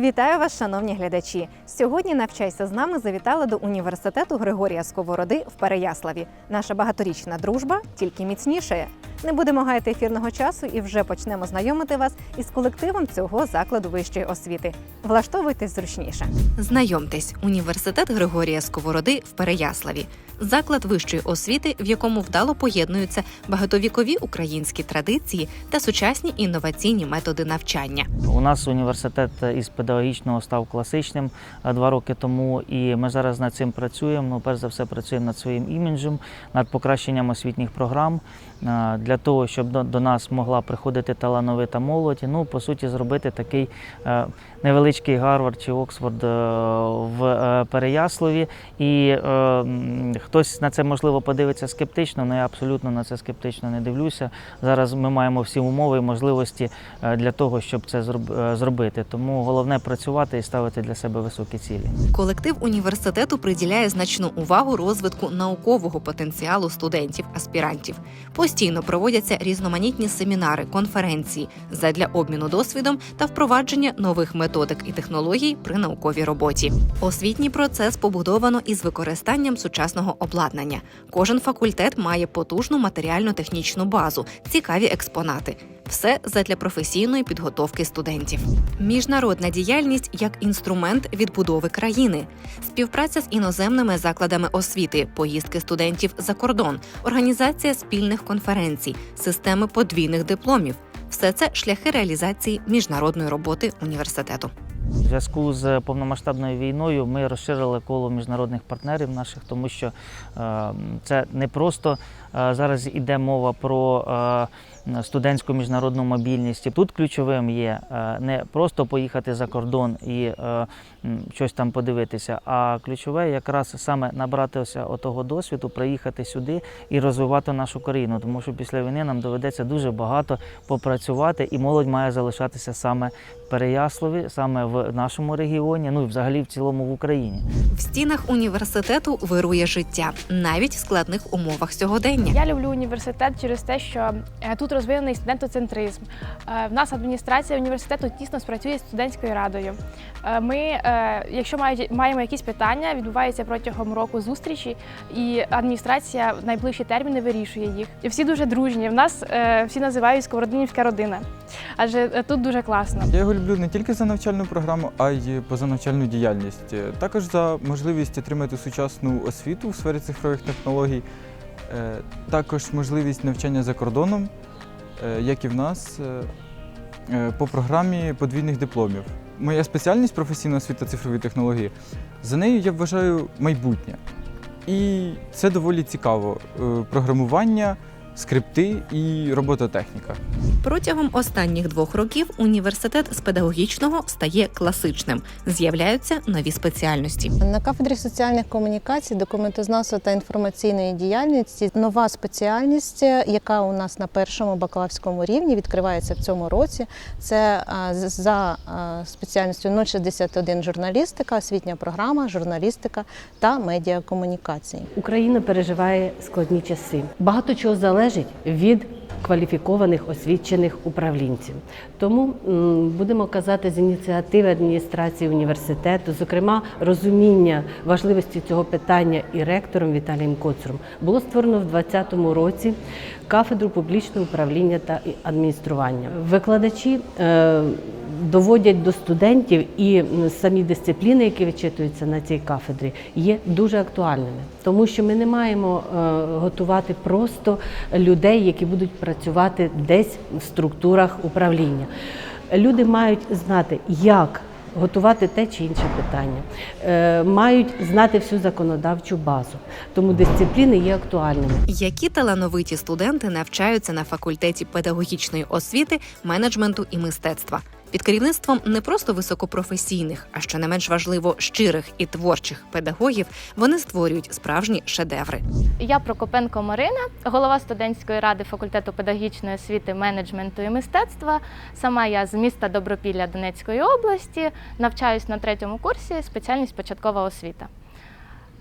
Вітаю вас, шановні глядачі! Сьогодні навчайся з нами завітали до університету Григорія Сковороди в Переяславі. Наша багаторічна дружба тільки міцнішає. Не будемо гаяти ефірного часу і вже почнемо знайомити вас із колективом цього закладу вищої освіти. Влаштовуйтесь зручніше. Знайомтесь, університет Григорія Сковороди в Переяславі. Заклад вищої освіти, в якому вдало поєднуються багатовікові українські традиції та сучасні інноваційні методи навчання. У нас університет із педагогічного став класичним е, два роки тому, і ми зараз над цим працюємо. Ну, перш за все, працюємо над своїм іміджем, над покращенням освітніх програм для того, щоб до, нас могла приходити талановита молодь. Ну, по суті, зробити такий е, невеличкий Гарвард чи Оксфорд е, в е, Переяславі. І е, хтось на це можливо подивиться скептично, але я абсолютно на це скептично не дивлюся. Зараз ми маємо всі умови і можливості е, для того, щоб це зроб- е, зробити. Тому головне працювати і ставити для себе високі цілі. Колектив університету приділяє значну увагу розвитку наукового потенціалу студентів, аспірантів. Постійно проводяться різноманітні семінари, конференції задля обміну досвідом та впровадження нових методик і технологій при науковій роботі. Освітній процес побудовано із використанням сучасного обладнання. Кожен факультет має потужну матеріально-технічну базу, цікаві експонати. Все задля професійної підготовки студентів. Міжнародна діяльність як інструмент відбудови країни, співпраця з іноземними закладами освіти, поїздки студентів за кордон, організація спільних конференцій, системи подвійних дипломів все це шляхи реалізації міжнародної роботи університету. В зв'язку з повномасштабною війною ми розширили коло міжнародних партнерів наших, тому що е, це не просто е, зараз іде мова про е, студентську міжнародну мобільність. Тут ключовим є не просто поїхати за кордон і щось там подивитися, а ключове якраз саме набратися отого досвіду, приїхати сюди і розвивати нашу країну, тому що після війни нам доведеться дуже багато попрацювати, і молодь має залишатися саме в Переяславі, саме в нашому регіоні, ну і взагалі в цілому в Україні. В стінах університету вирує життя навіть в складних умовах сьогодення. Я люблю університет через те, що е, тут розвинений студентоцентризм. Е, В нас адміністрація університету тісно спрацює з студентською радою. Е, Ми, якщо мають- маємо якісь питання, відбуваються протягом року зустрічі, і адміністрація в найближчі терміни вирішує їх. І всі дуже дружні. В нас всі називають Сковородинівська родина, адже е, тут дуже класно. Я його люблю не тільки за навчальну програму, а й позанавчальну діяльність. Е, Також за можливість отримати сучасну освіту в сфері цифрових технологій, е, також можливість навчання за кордоном, як і в нас, по програмі подвійних дипломів. Моя спеціальність професійна освіта цифрові технології. За нею я вважаю майбутнє. І це доволі цікаво. Програмування, скрипти і робототехніка. Протягом останніх двох років університет з педагогічного стає класичним. З'являються нові спеціальності. На кафедрі соціальних комунікацій, документознавства та інформаційної діяльності нова спеціальність, яка у нас на першому бакалаврському рівні відкривається в цьому році. Це за а, спеціальністю 061 журналістика, освітня програма, журналістика та медіакомунікації. Україна переживає складні часи. Багато чого залежить від кваліфікованих освічених управлінців. Тому будемо казати з ініціативи адміністрації університету, зокрема розуміння важливості цього питання і ректором Віталієм Коцуром, було створено в 2020 році кафедру публічного управління та адміністрування. Викладачі е, доводять до студентів і самі дисципліни, які вичитуються на цій кафедрі, є дуже актуальними, тому що ми не маємо е, готувати просто людей, які будуть працювати десь в структурах управління. Люди мають знати, як готувати те чи інше питання, е, мають знати всю законодавчу базу. Тому дисципліни є актуальними. Які талановиті студенти навчаються на факультеті педагогічної освіти, менеджменту і мистецтва під керівництвом не просто високопрофесійних, а що не менш важливо, щирих і творчих педагогів, вони створюють справжні шедеври. Я Прокопенко Марина, голова студентської ради факультету педагогічної освіти, менеджменту і мистецтва. Сама я з міста Добропілля Донецької області, навчаюсь на третьому курсі, спеціальність початкова освіта.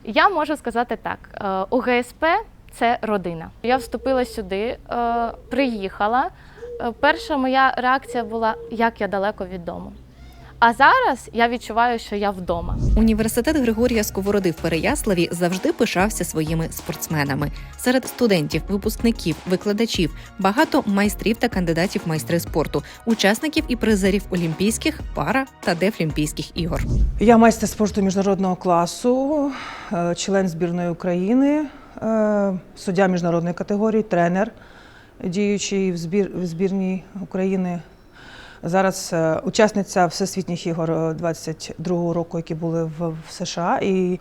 Я можу сказати так: е, у ГСП це родина. Я вступила сюди, е, приїхала. Е, Перша моя реакція була, як я далеко від дому. А зараз я відчуваю, що я вдома. Університет Григорія Сковороди в Переяславі завжди пишався своїми спортсменами. Серед студентів, випускників, викладачів багато майстрів та кандидатів майстри спорту, учасників і призерів Олімпійських, пара та дефлімпійських ігор. Я майстер спорту міжнародного класу, е, член збірної України, е, суддя міжнародної категорії, тренер, діючий в, збір, в збірній України. Зараз е, учасниця Всесвітніх ігор е, 22-го року, які були в США. І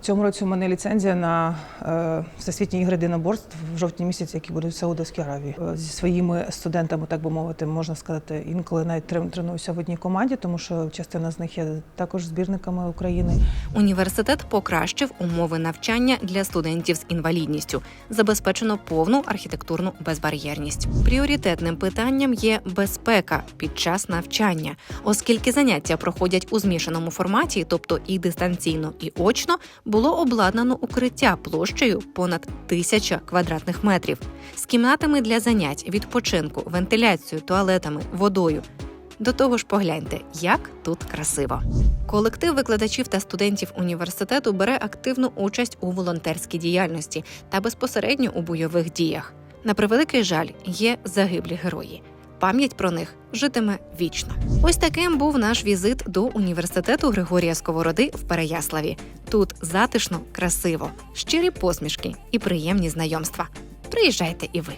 цьому році у мене ліцензія на е, Всесвітні ігри єдиноборств в жовтні місяці, які будуть в Саудовській Аравії. Е, Зі своїми студентами, так би мовити, можна сказати, інколи навіть трен- тренуюся в одній команді, тому що частина з них є також збірниками України. Університет покращив умови навчання для студентів з інвалідністю, забезпечено повну архітектурну безбар'єрність. Пріоритетним питанням є безпека під час навчання, оскільки заняття проходять у змішаному форматі, тобто і дистанційно, і очно, було обладнано укриття площею понад тисяча квадратних метрів з кімнатами для занять, відпочинку, вентиляцією, туалетами, водою. До того ж, погляньте, як тут красиво. Колектив викладачів та студентів університету бере активну участь у волонтерській діяльності та безпосередньо у бойових діях. На превеликий жаль, є загиблі герої. Пам'ять про них житиме вічно. Ось таким був наш візит до університету Григорія Сковороди в Переяславі. Тут затишно, красиво, щирі посмішки і приємні знайомства. Приїжджайте і ви.